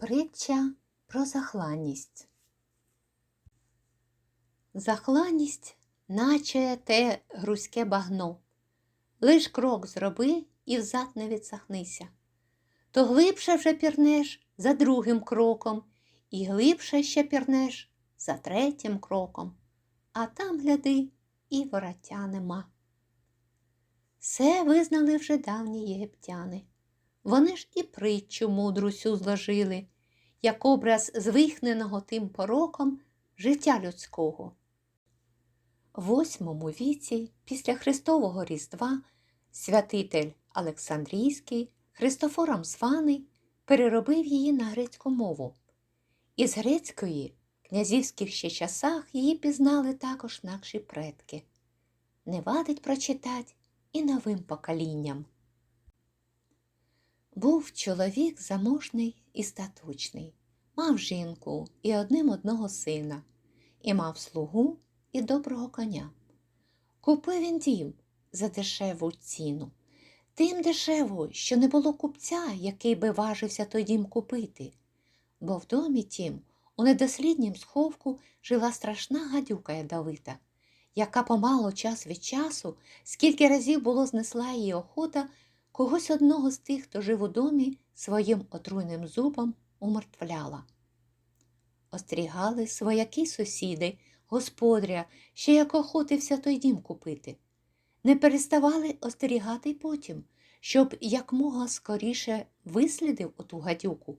Притча про захланність. Захланність, наче те грузьке багно. Лиш крок зроби і взад не відсахнися. То глибше вже пірнеш за другим кроком, і глибше ще пірнеш за третім кроком, а там, гляди, і вороття нема. Все визнали вже давні єгиптяни. Вони ж і притчу мудру сю зложили, як образ звихненого тим пороком життя людського. В восьмому віці після Христового Різдва святитель Олександрійський Христофором Сваний переробив її на грецьку мову. Із грецької князівських ще часах її пізнали також наші предки. Не вадить прочитать і новим поколінням. Був чоловік заможний і статучний, мав жінку і одним одного сина, і мав слугу і доброго коня. Купив він дім за дешеву ціну, тим дешеву, що не було купця, який би важився той дім купити, бо в домі тім у недосліднім сховку жила страшна гадюка ядовита, яка помало час від часу, скільки разів було знесла її охота, когось одного з тих, хто жив у домі, своїм отруйним зубом умертвляла. Остерігали свояки сусіди, господаря, ще як охотився той дім купити. Не переставали остерігати потім, щоб якмога скоріше вислідив оту гадюку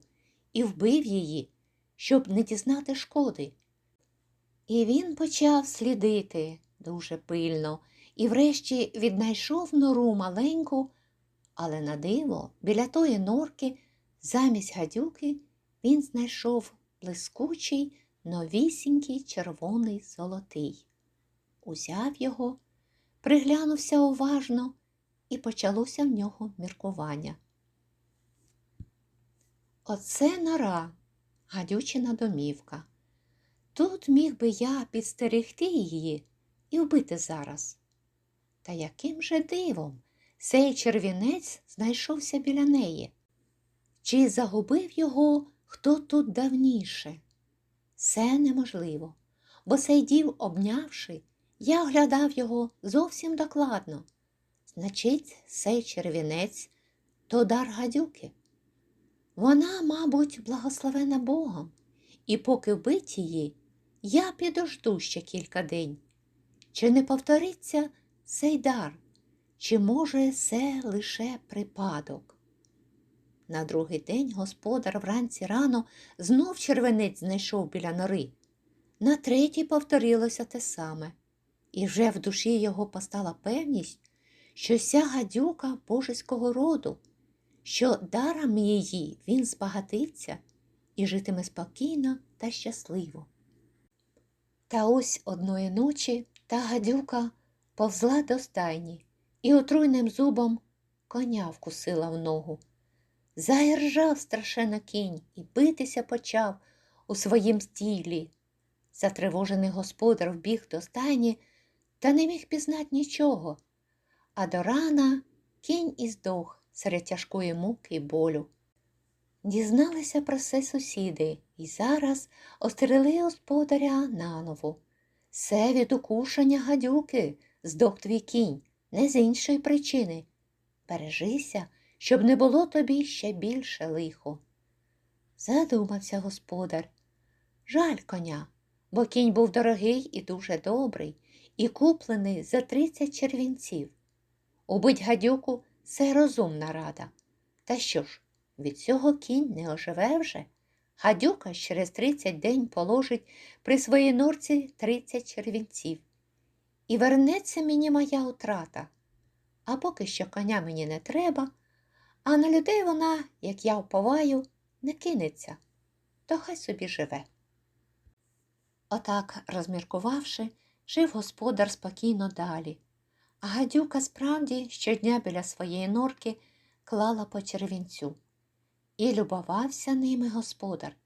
і вбив її, щоб не дізнати шкоди. І він почав слідити дуже пильно і врешті віднайшов нору маленьку, але на диво, біля тої норки, замість гадюки, він знайшов блискучий, новісінький червоний золотий. Узяв його, приглянувся уважно, і почалося в нього міркування. Оце нора, гадючина домівка. Тут міг би я підстерегти її і вбити зараз. Та яким же дивом цей червінець знайшовся біля неї? Чи загубив його хто тут давніше? Це неможливо, бо дів, обнявши, я оглядав його зовсім докладно. Значить, цей червінець то дар гадюки. Вона, мабуть, благословена Богом, і поки вбить її, я підожду ще кілька день. Чи не повториться цей дар, чи може це лише припадок? На другий день господар вранці рано знов червенець знайшов біля нори. На третій повторилося те саме, і вже в душі його постала певність, що ся гадюка божеського роду, що даром її він збагатиться і житиме спокійно та щасливо. Та ось одної ночі та гадюка повзла до стайні і отруйним зубом коня вкусила в ногу. Заіржав страшенно кінь і битися почав у своїм стілі. Затривожений господар вбіг до стайні та не міг пізнати нічого. А до рана кінь і здох серед тяжкої муки й болю. Дізналися про це сусіди і зараз остерегли господаря наново. Це від укушення гадюки, здох твій кінь, не з іншої причини. Бережися, щоб не було тобі ще більше лихо. Задумався господар. Жаль коня, бо кінь був дорогий і дуже добрий, і куплений за тридцять червінців. Убить гадюку це розумна рада. Та що ж, від цього кінь не оживе вже. Гадюка через тридцять день положить при своїй норці тридцять червінців. І вернеться мені моя утрата. А поки що коня мені не треба, а на людей вона, як я вповаю, не кинеться, то хай собі живе. Отак, розміркувавши, жив господар спокійно далі, а гадюка справді щодня біля своєї норки клала по червінцю. І любувався ними господар,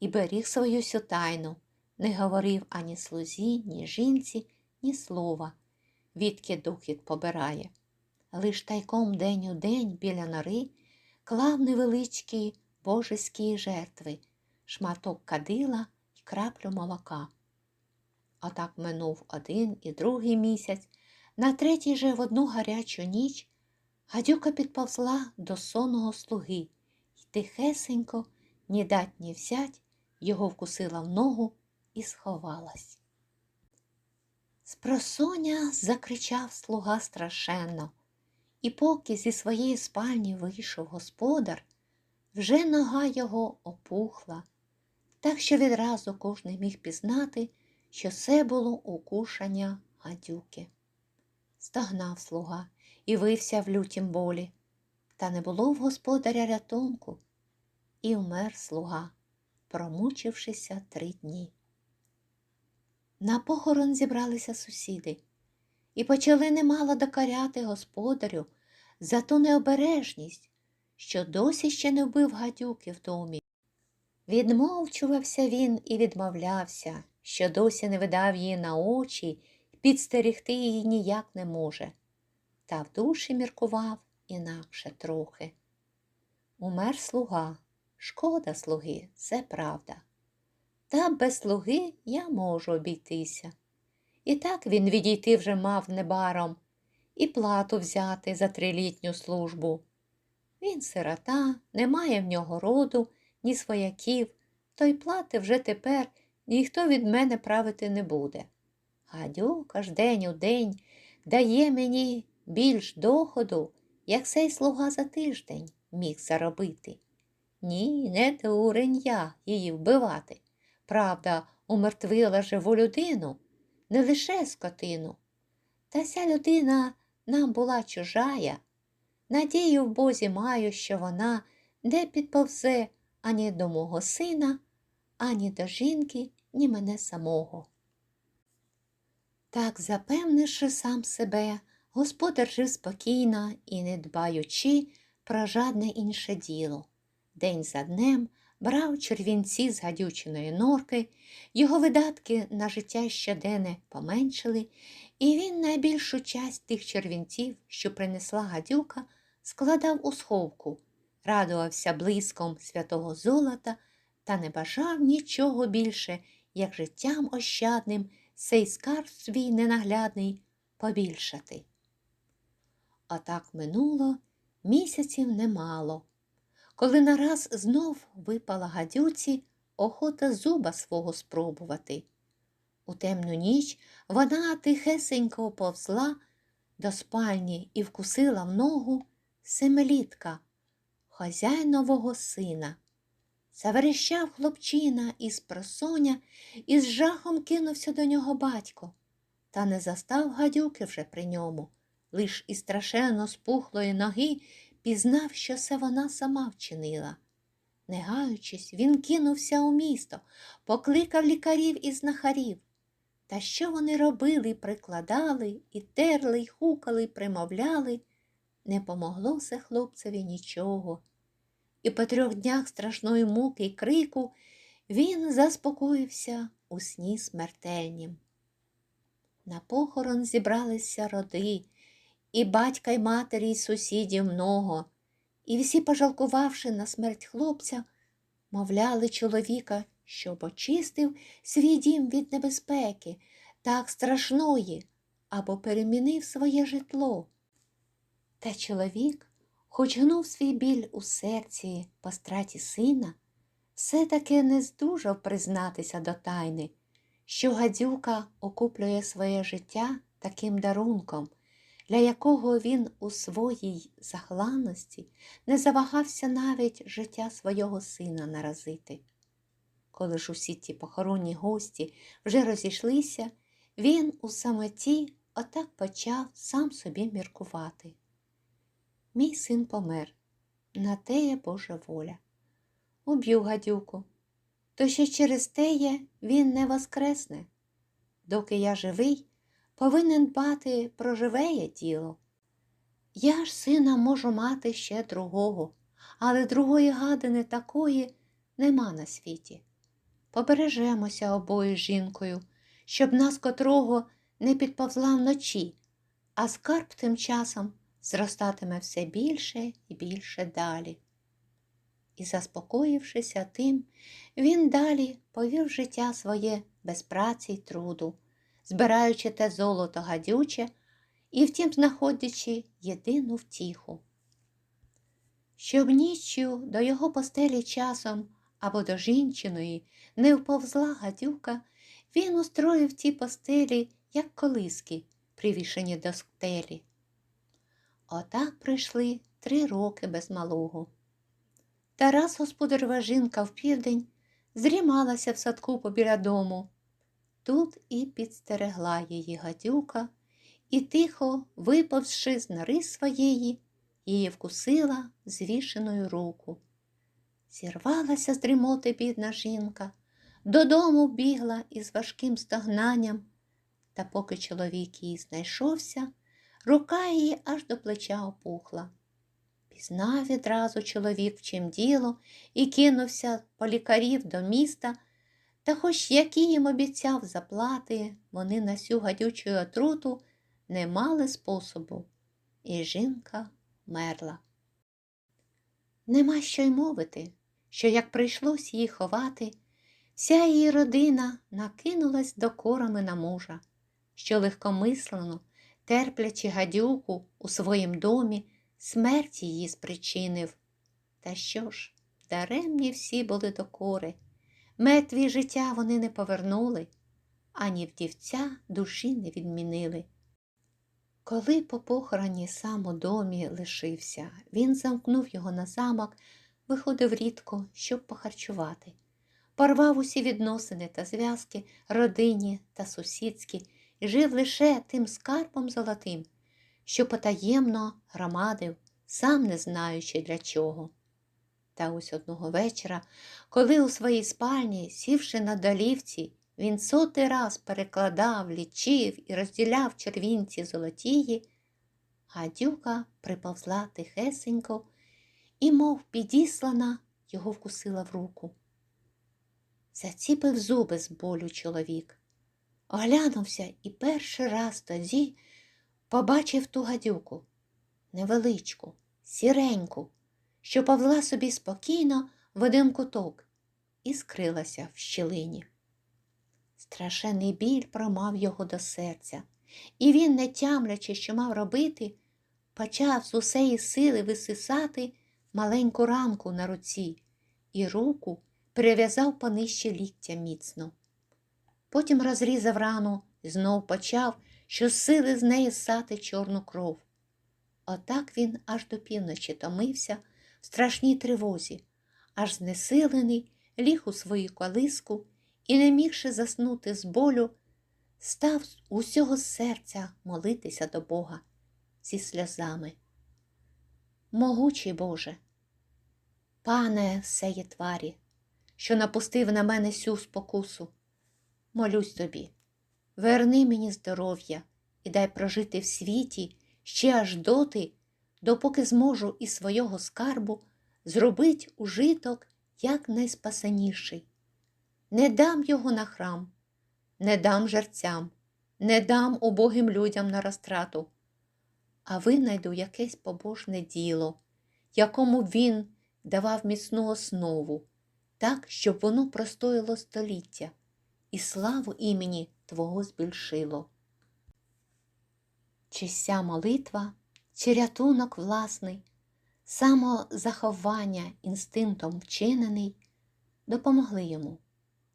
і беріг свою сю тайну, не говорив ані слузі, ні жінці, ні слова, відки духіт побирає. Лиш тайком день у день біля нори клав невеличкий божеської жертви, шматок кадила і краплю молока. Отак минув один і другий місяць, на третій же в одну гарячу ніч гадюка підповзла до сонного слуги й тихесенько, ні дать, ні взять, його вкусила в ногу і сховалась. Спросоня закричав слуга страшенно, і поки зі своєї спальні вийшов господар, вже нога його опухла, так що відразу кожний міг пізнати, що це було укушення гадюки. Стагнав слуга і вився в лютім болі, та не було в господаря рятунку, і вмер слуга, промучившися три дні. На похорон зібралися сусіди і почали немало докаряти господарю за ту необережність, що досі ще не вбив гадюки в домі. Відмовчувався він і відмовлявся, що досі не видав її на очі й підстерегти її ніяк не може, та в душі міркував інакше трохи. Умер слуга, шкода слуги, це правда. Та без слуги я можу обійтися. І так він відійти вже мав небаром, і плату взяти за трилітню службу. Він сирота, не має в нього роду, ні свояків, то й плати вже тепер ніхто від мене правити не буде. Гадюка ж день у день дає мені більш доходу, як сей слуга за тиждень міг заробити. Ні, не дурень я її вбивати. Правда, умертвила живу людину, не лише скотину. Та ця людина нам була чужая. Надію в Бозі маю, що вона не підповзе ані до мого сина, ані до жінки, ні мене самого. Так, запевнивши сам себе, господар жив спокійно і не дбаючи про жадне інше діло. День за днем брав червінці з гадючиної норки, його видатки на життя щоденне поменшили, і він найбільшу часть тих червінців, що принесла гадюка, складав у сховку, радувався блиском святого золота та не бажав нічого більше, як життям ощадним цей скарб свій ненаглядний побільшати. Отак минуло місяців немало коли нараз знов випала гадюці охота зуба свого спробувати. У темну ніч вона тихесенько повзла до спальні і вкусила в ногу семилітка, хазяйнового сина. Заверещав хлопчина із просоня і з жахом кинувся до нього батько, та не застав гадюки вже при ньому, лиш із страшенно спухлої ноги пізнав, що це вона сама вчинила. Не гаючись, він кинувся у місто, покликав лікарів і знахарів. Та що вони робили, прикладали, і терли, і хукали, і примовляли, не помогло все хлопцеві нічого. І по трьох днях страшної муки й крику він заспокоївся у сні смертельнім. На похорон зібралися роди, і батька й матері, і сусідів много, і всі, пожалкувавши на смерть хлопця, мовляли чоловіка, щоб очистив свій дім від небезпеки, так страшної, або перемінив своє житло. Та чоловік, хоч гнув свій біль у серці по страті сина, все таки не здужав признатися до тайни, що гадюка окуплює своє життя таким дарунком для якого він у своїй захланності не завагався навіть життя свого сина наразити. Коли ж усі ті похоронні гості вже розійшлися, він у самоті отак почав сам собі міркувати. Мій син помер, на теє Божа воля. Уб'ю гадюку, то ще через теє він не воскресне. Доки я живий, повинен дбати про живеє тіло. Я ж сина можу мати ще другого, але другої гадини такої нема на світі. Побережемося обоє жінкою, щоб нас котрого не підповзла вночі, а скарб тим часом зростатиме все більше і більше далі. І, заспокоївшися тим, він далі повів життя своє без праці й труду, збираючи те золото гадюче і втім знаходячи єдину втіху. Щоб ніччю до його постелі часом або до жінчиної не вповзла гадюка, він устроїв ті постелі, як колиски, привішені до стелі. Отак пройшли три роки без малого. Тарас господарева жінка в південь зрімалася в садку побіля дому. Тут і підстерегла її гадюка, і тихо, виповзши з нори своєї, її вкусила звішеною руку. Зірвалася з дрімоти бідна жінка, додому бігла із важким стогнанням, та поки чоловік її знайшовся, рука її аж до плеча опухла. Пізнав відразу чоловік, в чим діло, і кинувся по лікарів до міста, та хоч які їм обіцяв заплати, вони на сю гадючу отруту не мали способу, і жінка мерла. Нема що й мовити, що як прийшлось її ховати, вся її родина накинулась докорами на мужа, що легкомислено, терплячи гадюку у своїм домі, смерть її спричинив. Та що ж, даремні всі були докори, мертві життя вони не повернули, ані вдівця душі не відмінили. Коли по похороні сам у домі лишився, він замкнув його на замок, виходив рідко, щоб похарчувати. Порвав усі відносини та зв'язки, родині та сусідські, і жив лише тим скарбом золотим, що потаємно громадив, сам не знаючи для чого. Та ось одного вечора, коли у своїй спальні, сівши на долівці, він сотий раз перекладав, лічив і розділяв червінці золотії, гадюка приповзла тихесенько і, мов підіслана, його вкусила в руку. Заціпив зуби з болю чоловік, оглянувся і перший раз тоді побачив ту гадюку, невеличку, сіреньку, що повела собі спокійно в один куток і скрилася в щілині. Страшенний біль промав його до серця, і він, не тямлячи, що мав робити, почав з усеї сили висисати маленьку ранку на руці і руку перев'язав понижче ліктя міцно. Потім розрізав рану і знов почав щосили з неї сати чорну кров. Отак він аж до півночі томився в страшній тривозі, аж знесилений, ліг у свою колиску і, не мігши заснути з болю, став з усього серця молитися до Бога зі сльозами. Могучий Боже, пане всеє тварі, що напустив на мене сю спокусу, молюсь тобі, верни мені здоров'я і дай прожити в світі ще аж доти, допоки зможу із свого скарбу зробить ужиток як найспасеніший. Не дам його на храм, не дам жерцям, не дам убогим людям на розтрату, а винайду якесь побожне діло, якому він давав міцну основу, так, щоб воно простоїло століття і славу імені Твого збільшило. Чи ся молитва, чи рятунок власний, самозаховання інстинктом вчинений, допомогли йому,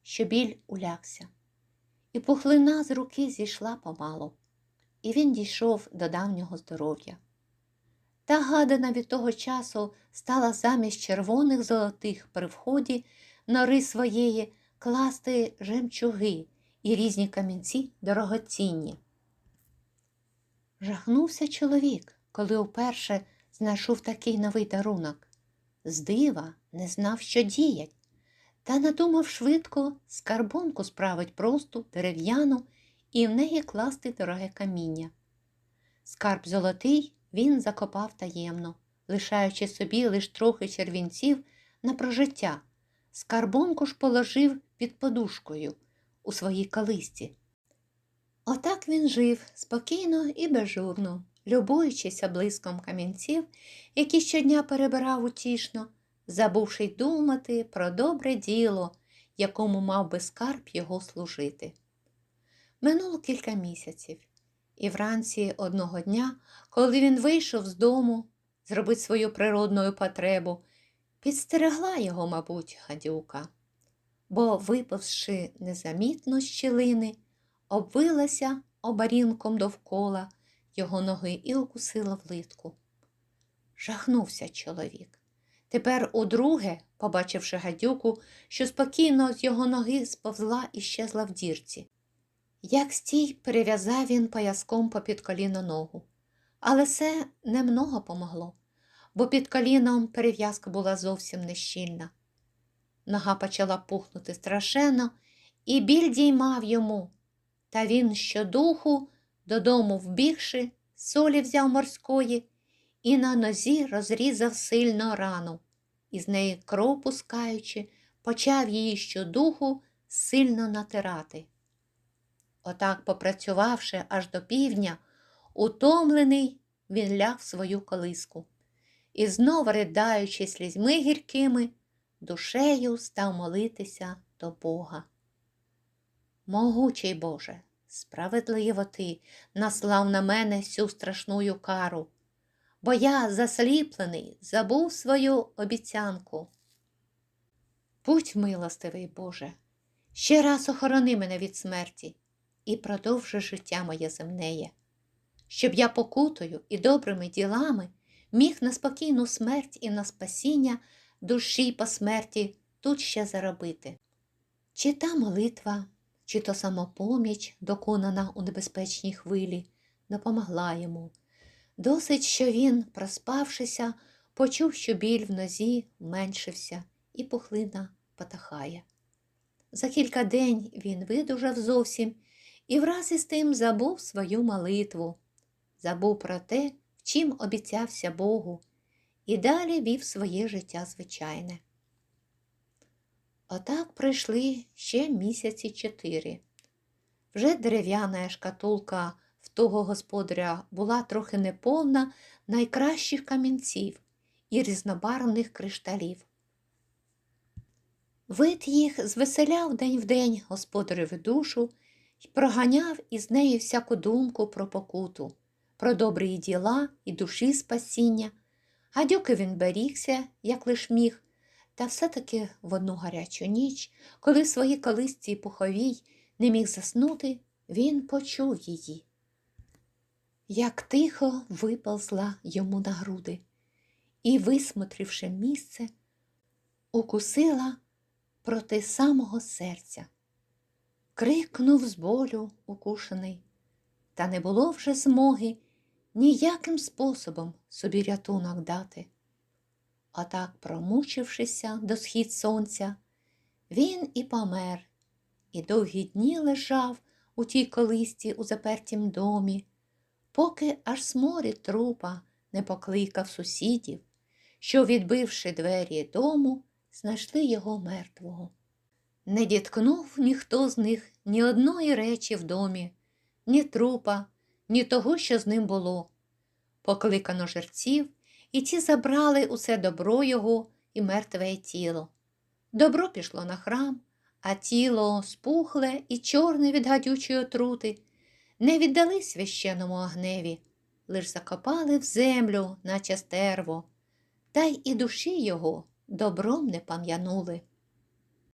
що біль улягся, і пухлина з руки зійшла помалу, і він дійшов до давнього здоров'я. Та гадана від того часу стала замість червоних золотих при вході нори своєї класти жемчуги і різні камінці дорогоцінні. Жахнувся чоловік, коли уперше знайшов такий новий дарунок. З дива не знав, що діять, та надумав швидко скарбонку справить просту, дерев'яну і в неї класти дороге каміння. Скарб золотий він закопав таємно, лишаючи собі лиш трохи червінців на прожиття. Скарбонку ж положив під подушкою у своїй калисці. Отак він жив спокійно і безжурно, любуючися блиском камінців, які щодня перебирав утішно, забувши й думати про добре діло, якому мав би скарб його служити. Минуло кілька місяців, і вранці одного дня, коли він вийшов з дому зробити свою природну потребу, підстерегла його, мабуть, гадюка, бо, виповзши незамітно з щілини, обвилася обарінком довкола його ноги і укусила в литку. Жахнувся чоловік. Тепер удруге, побачивши гадюку, що спокійно з його ноги сповзла і щезла в дірці. Як стій, перев'язав він пояском попід коліно ногу. Але це немного помогло, бо під коліном перев'язка була зовсім нещільна. Нога почала пухнути страшенно, і біль діймав йому. Та він щодуху, додому вбігши, солі взяв морської і на нозі розрізав сильно рану, і з неї кров пускаючи, почав її щодуху сильно натирати. Отак, попрацювавши аж до півдня, утомлений, він ляг в свою колиску і знов, ридаючи слізьми гіркими, душею став молитися до Бога. Могучий Боже, справедливо ти наслав на мене сю страшную кару, бо я, засліплений, забув свою обіцянку. Будь милостивий, Боже, ще раз охорони мене від смерті і продовжи життя моє земнеє, щоб я покутою і добрими ділами міг на спокійну смерть і на спасіння душі по смерті тут ще заробити. Чи та молитва, чи то самопоміч, доконана у небезпечній хвилі, допомогла йому. Досить, що він, проспавшися, почув, що біль в нозі меншився і пухлина потахає. За кілька день він видужав зовсім і враз із тим забув свою молитву, забув про те, чим обіцявся Богу, і далі вів своє життя звичайне. Отак пройшли ще місяці чотири. Вже дерев'яна шкатулка в того господаря була трохи неповна найкращих камінців і різнобарвних кришталів. Вид їх звеселяв день в день господареві душу і проганяв із неї всяку думку про покуту, про добрі діла і душі спасіння. Гадюки він берігся, як лиш міг, та все-таки в одну гарячу ніч, коли в своїй колисці й пуховій не міг заснути, він почув її. Як тихо виползла йому на груди і, висмотривши місце, укусила проти самого серця. Крикнув з болю укушений, та не було вже змоги ніяким способом собі рятунок дати. Отак, промучившися до схід сонця, він і помер, і довгі дні лежав у тій колисті у запертім домі, поки аж сморід трупа не покликав сусідів, що, відбивши двері дому, знайшли його мертвого. Не діткнув ніхто з них ні одної речі в домі, ні трупа, ні того, що з ним було. Покликано жерців, і ті забрали усе добро його і мертве тіло. Добро пішло на храм, а тіло спухле і чорне від гадючої отрути, не віддали священному огневі, лиш закопали в землю, наче стерво, та й і душі його добром не пам'янули.